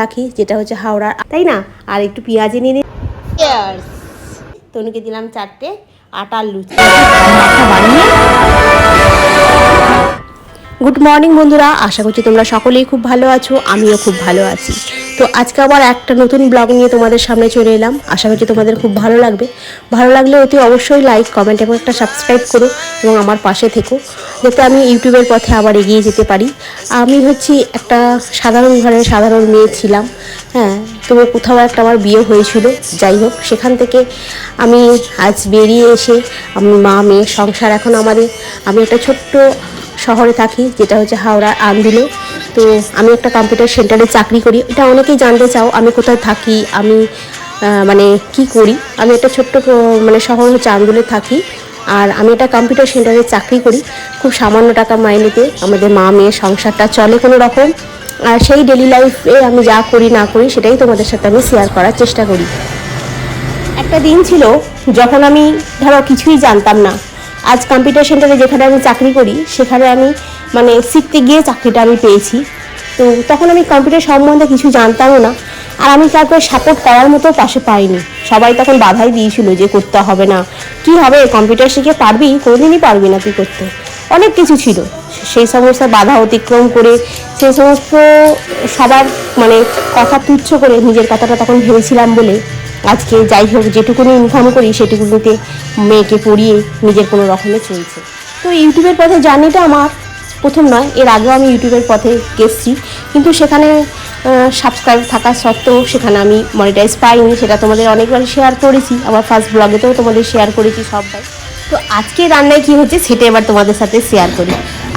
থাকি যেটা হচ্ছে হাওড়ার তাই না? আর একটু পেঁয়াজি নিয়ে নিই তনুকে দিলাম চারটে আটার লুচি। বানিয়ে গুড মর্নিং বন্ধুরা। আশা করছি তোমরা সকলেই খুব ভালো আছো, আমিও খুব ভালো আছি। তো আজকে আবার একটা নতুন ব্লগ নিয়ে তোমাদের সামনে চলে এলাম। আশা করছি তোমাদের খুব ভালো লাগবে। ভালো লাগলে অতি অবশ্যই লাইক কমেন্ট এবং একটা সাবস্ক্রাইব করো এবং আমার পাশে থেকো। যাতে আমি ইউটিউবের পথে আবার এগিয়ে যেতে পারি। আমি হচ্ছি একটা সাধারণ ঘরের সাধারণ মেয়ে ছিলাম। হ্যাঁ তো কোথাও একটা আমার বিয়ে হয়েছিল। যাই হোক, সেখান থেকে আমি আজ বেরিয়ে এসে আমি মা মেয়ে সংসার এখন আমাদের। আমি একটা ছোট্ট শহরে থাকি, যেটা হচ্ছে হাওড়া, আন্দুলে। তো আমি একটা কম্পিউটার সেন্টারে চাকরি করি। এটা অনেকেই জানতে চাও, আমি কোথায় থাকি, আমি মানে কি করি? আমি একটা ছোট্ট মানে শহর হচ্ছে আন্দুলে থাকি। আর আমি একটা কম্পিউটার সেন্টারে চাকরি করি। খুব সামান্য টাকা মাইনেতে আমাদের মা মেয়ে সংসারটা চলে কোনো রকম আর সেই ডেলি লাইফে আমি যা করি, না করি, সেটাই তোমাদের সাথে আমি শেয়ার করার চেষ্টা করি। একটা দিন ছিল, যখন আমি, ধরো, কিছুই জানতাম না। আজ কম্পিউটার সেন্টারে যেখানে আমি চাকরি করি, সেখানে আমি মানে শিখতে গিয়ে চাকরিটা আমি পেয়েছি। তো তখন আমি কম্পিউটার সম্বন্ধে কিছু জানতামও না। আর আমি কাউকে সাপোর্ট করার মতো পাশে পাইনি। সবাই তখন বাধাই দিয়েছিল যে করতে হবে না। কি হবে কম্পিউটার শিখে পারবি? কোনোদিনই পারবি না তুই করতে। অনেক কিছু ছিল। সেই সমস্ত বাধা অতিক্রম করে, সেই সমস্ত সবার মানে কথা তুচ্ছ করে নিজের কথাটা তখন ভেবেছিলাম বলে আজকে যাই হোক, যেটুকুনি ইনকাম করি, সেটুকুনিতে মেয়েকে পড়িয়ে নিজের কোনো রকমে চলছে। তো ইউটিউবের পথে জার্নিটা আমার প্রথম নয়, এর আগেও আমি ইউটিউবের পথে গেছি। কিন্তু সেখানে সাবস্ক্রাইব থাকা সত্ত্বেও সেখানে আমি মনিটাইজ পাইনি। সেটা তোমাদের অনেকবার শেয়ার করেছি। আমার ফার্স্ট ব্লগেতেও তোমাদের শেয়ার করেছি সবটাই। তো আজকে রান্নায় কি হচ্ছে সেটা এবার তোমাদের সাথে শেয়ার করি।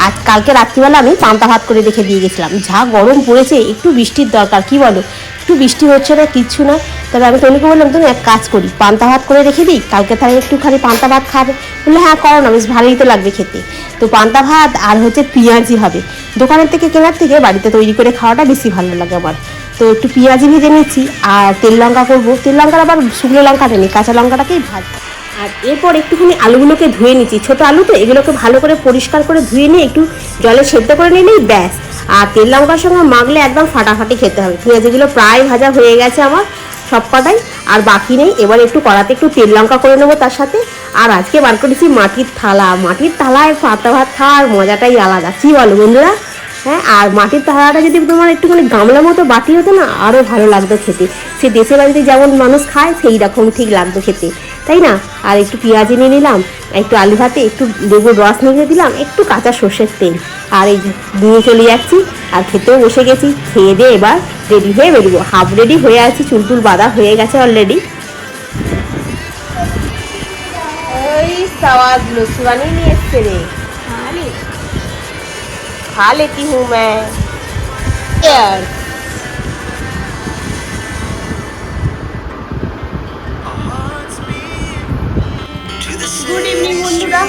আজ কালকে রাত্রিবেলা আমি পান্তা ভাত করে রেখে দিয়ে গেছিলাম। যা গরম পড়েছে, একটু বৃষ্টির দরকার, কি বলো? একটু বৃষ্টি হচ্ছে না, কিচ্ছু না। তবে আমি তনুকে বললাম, তুমি এক কাজ করি, পান্তা ভাত করে রেখে দিই, কালকে তাহলে একটুখানি পান্তা ভাত খাবে। বলল হ্যাঁ করো না, বেশ ভালোই তো লাগবে খেতে। তো পান্তা ভাত আর হচ্ছে পেঁয়াজি হবে। দোকানের থেকে, কেনার থেকে বাড়িতে তৈরি করে খাওয়াটা বেশি ভালো লাগে আমার। তো একটু পেঁয়াজি ভেজে নিচ্ছি, আর তেল লঙ্কা করব। তেল লঙ্কার আবার শুকনো লঙ্কাটা নেই কাঁচা লঙ্কাটাকেই ভাজবো। আর এরপর একটুখানি আলুগুলোকে ধুয়ে নিচ্ছি। ছোটো আলু তো, এগুলোকে ভালো করে পরিষ্কার করে ধুয়ে নিয়ে একটু জলে সেদ্ধ করে নিলেই ব্যাস। আর তেল লঙ্কার সঙ্গে মাখলে একদম ফাটাফাটি খেতে হবে। পেঁয়াজিগুলো প্রায় ভাজা হয়ে গেছে আমার। সব কটাই, আর বাকি নেই। এবার একটু কড়াতে একটু তেল লঙ্কা করে নেব তার সাথে। আর আজকে বার করেছি মাটির থালা। মাটির থালায় পাতা ভাত খাওয়ার মজাটাই আলাদা। কী বলো বন্ধুরা? হ্যাঁ আর মাটির থালাটা যদি তোমার একটুখানি গামলা মতো বাটি হতো না আরও ভালো লাগতো খেতে। সে দেশের বাড়িতে যেমন মানুষ খায়, সেই রকম ঠিক লাগতো খেতে। তাই না? আর একটু পেঁয়াজ নিয়ে নিলাম, একটু আলু ভাতে, একটু লেবুর রস নিয়ে দিলাম, একটু কাঁচা সর্ষের তেল। আর এই যে নিয়ে চলে যাচ্ছি, আর খেতেও বসে গেছি। খেয়ে দিয়ে এবার। রেডি হয়ে বেরোবো হাফ রেডি হয়ে আছি চুলটুল বাঁধা হয়ে গেছে অলরেডি ওই সাওয়াগুলো সুরানি নিয়ে এসছে রে खा लेती हूँ मैं यार গুড ইভিনিং বন্ধুরা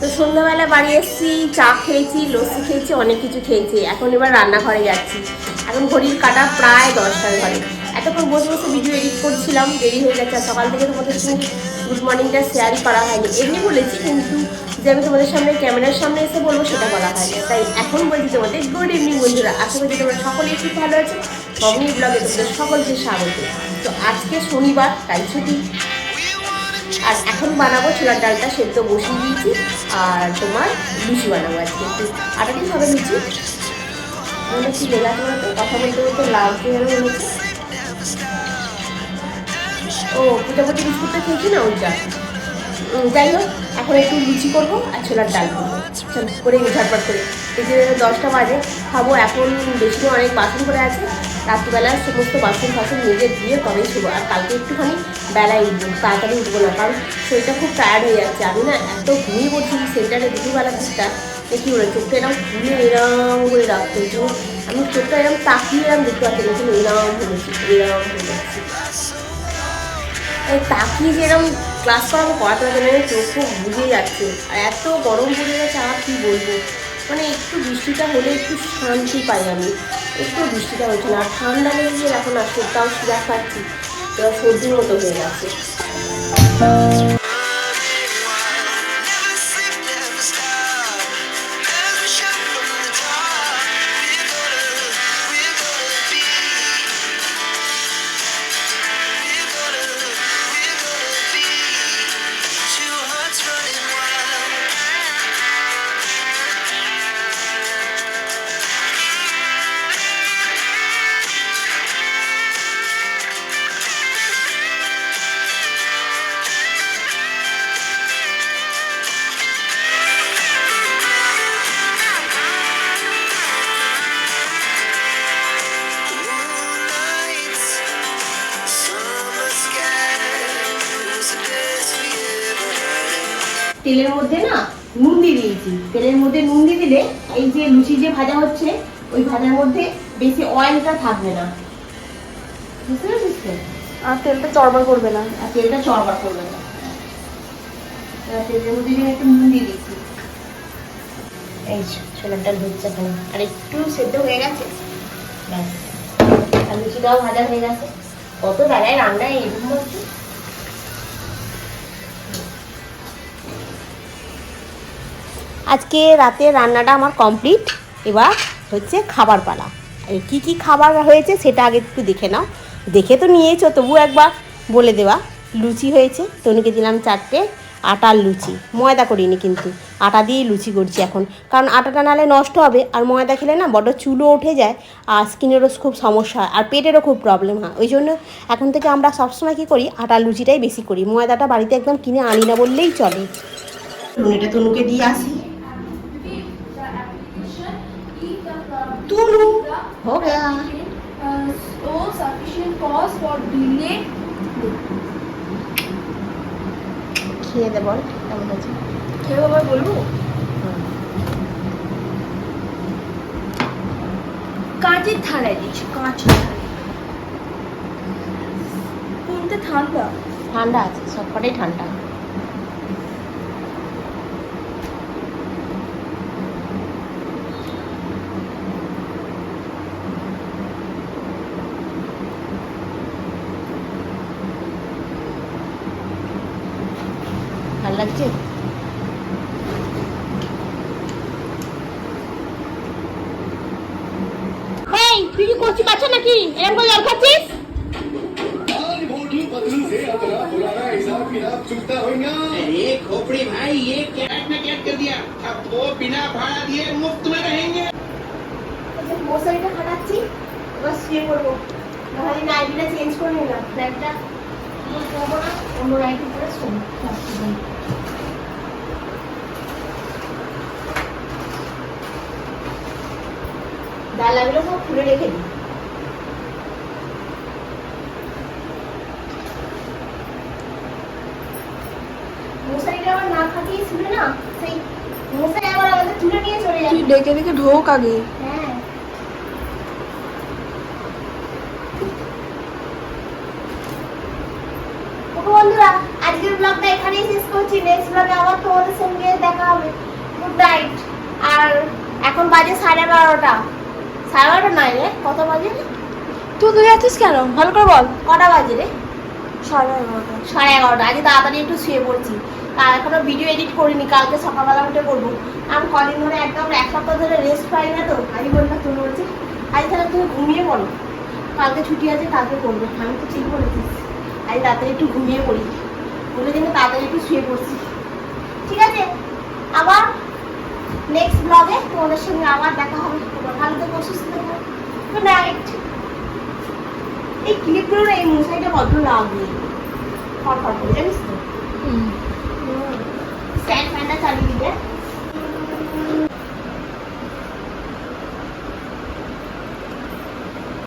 তো সন্ধ্যাবেলা বাড়ি এসেছি চা খেয়েছি লস্যি খেয়েছি অনেক কিছু খেয়েছি এখন এবার রান্নাঘরে যাচ্ছি এখন ঘড়ির কাটা প্রায় দশটার ঘরে। এতক্ষণ বসে বসে ভিডিও এডিট করছিলাম, দেরি হয়ে গেছে সকাল থেকে তোমাদের গুড মর্নিংটা শেয়ারই করা হয়নি। এমনি বলেছি কিন্তু যে আমি তোমাদের সামনে, ক্যামেরার সামনে এসে বলব, সেটা করা হয়নি। তাই এখন বলছি তোমাদের গুড ইভিনিং বন্ধুরা, আশা করি তোমরা সকলেই খুব ভালো আছো। অমনি ব্লগে তোমাদের সকলকে স্বাগত। তো আজকে শনিবার, তাই ছুটি। আর এখন বানাবো ছোলার ডালটা, সেদ্ধ বসিয়ে দিয়েছি। আর তোমার লুচি বানাবো আজকে একটু। আটা কি হবে লুচি। মনে হচ্ছে তো কথা বলতে বলতে হয়ে গেল ও প্রজাপতি বিস্কুটটা খেয়েছি না ওইটা যাই হোক, এখন একটু লুচি করব আর ছোলার ডাল করব। করে ঝটপট করে। এই যে দশটা বাজে, খাব এখন বেশি অনেক বাসন করে আছে। রাত্রিবেলা সমস্ত বাসন ফাসন নিজে ধুয়ে তবেই শুবো, আর কালকে একটুখানি বেলায় উঠবো, তাড়াতাড়ি উঠবো না, কারণ শরীরটা খুব টায়ার্ড হয়ে যাচ্ছে। আমি না এত ঘুমিয়ে পড়ছি সেন্টারে দুপুরবেলা দিকটা কী করে চোখটা এরকম খুলে এরম করে রাখতে আমি চোখটা এরকম তাকিয়ে এরম দেখতে পাচ্ছি না কিন্তু এরম হয়েছি এরম হয়ে যাচ্ছি। তাকিয়ে যে এরকম ক্লাস করাবো পারছে না চোখ খুব যাচ্ছে। আর এত গরম পড়ে গেছে, আর কী বলব? মানে একটু বৃষ্টিটা হলে একটু শান্তি পাই আমি। একটু বৃষ্টিটা হয়েছিল আর ঠান্ডা লেগে এখন আর সরটাও সিরা খাচ্ছি সর্দির মতো হয়ে যাচ্ছে তেলের মধ্যে না নুন দিয়ে দিয়েছি। তেলের মধ্যে নুন দিয়ে দিলে এই যে লুচি যে ভাজা হচ্ছে ওই ভাজার মধ্যে বেশি অয়েলটা থাকবে না। বুঝতে পেরেছিস তো? আর তেলটা চড়বার করবে না। আর তেলটা চড়বার করবে না। তেলের মধ্যে একটু নুন দিয়ে দিচ্ছি। এই যে, ছোলার ডাল হচ্ছে এখন। আর একটু সেদ্ধ হয়ে গেছে। ব্যাস। আর লুচিটাও ভাজা হয়ে গেছে। কত বেলায় রান্না এরকম হচ্ছে। আজকে রাতে রান্নাটা আমার কমপ্লিট। এবার হচ্ছে খাবার পালা। কী কী খাবার হয়েছে সেটা আগে একটু দেখে নাও। দেখে তো নিয়েছো তবু একবার বলে দেওয়া। লুচি হয়েছে, তনুকে দিলাম চারটে আটার লুচি। ময়দা করিনি কিন্তু, আটা দিয়েই লুচি করছি এখন। কারণ আটাটা নালে নষ্ট হবে, আর ময়দা খেলে না বড্ড চুলও উঠে যায়, আর স্কিনেরও খুব সমস্যা হয়, আর পেটেরও খুব প্রবলেম হয়। ওই জন্য এখন থেকে আমরা সবসময় কী করি আটার লুচিটাই বেশি করি। ময়দাটা বাড়িতে একদম কিনে আনি না বললেই চলে। এটা তনুকে দিয়ে আসি। তুলু हो गया so sufficient cause for delay খেয়ে দে বল কেমন হয়েছে কেউ আবার বলবো কাঁচের থালায় দিচ্ছি কাঁচের থালায় কোনটা ঠান্ডা ঠান্ডা আছে সবকটাই ঠান্ডা ভালো লাগছে এই তুই কি করছিস বাচ্চা নাকি এরকম করে জল খাচ্ছিস अरे खोपड़ी भाई ये क्या में क्या कर दिया अब वो बिना भाड़ा दिए मुफ्त में रहेंगे মশারিটা খাটাচ্ছি এবার শুয়ে পড়বো নাহলে নাইটিটা চেঞ্জ করে নিলাম নাইটটা যাব না অন্য ডালাগুলো সব খুলে রেখে দিই। মশারিটা আবার না খাটিয়ে ছিল না সেই মশারি আবার আমাদের তুলে নিয়ে চলে তুই ডেকে ডেকে ঢোক আগে হ্যাঁ ওকে বন্ধুরা আজকের ব্লগটা করছি নেক্সট ব্লগে আবার তোমাদের সঙ্গে দেখা হবে। গুড নাইট আর এখন বাজে সাড়ে বারোটা। সাড়ে বারোটা নয় রে কত বাজে? তুই তুই আছিস কেন? ভালো করে বল। কটা বাজে রে? সাড়ে এগারোটা। সাড়ে এগারোটা। আজকে তাড়াতাড়ি একটু শুয়ে পড়ছি। আর এখনও ভিডিও এডিট করিনি কালকে সকালবেলা উঠে করব। আমি কদিন ধরে একদম এক সপ্তাহ ধরে রেস্ট পাই না তো আমি বললাম তুমি বলছি আজ তাহলে তুমি ঘুমিয়ে পড়ো। কালকে ছুটি আছে কালকে করব। আমি তো ঠিক বলেছিস। আজ তাড়াতাড়ি একটু ঘুমিয়ে পড়ি। বলে জন্য তাড়াতাড়ি একটু শুয়ে পড়ছি। ঠিক আছে? আবার নেক্সট ব্লগে তোমাদের সঙ্গে আবার দেখা হবে। ভালো থেকে অসুস্থ থাকবে গুড নাইট এই ক্লিপগুলো না এই মশাইটা বদ্ধ লাগবে? ফটফট করে জানিস তো? স্যান্ড ফ্যানটা চালিয়ে দিবে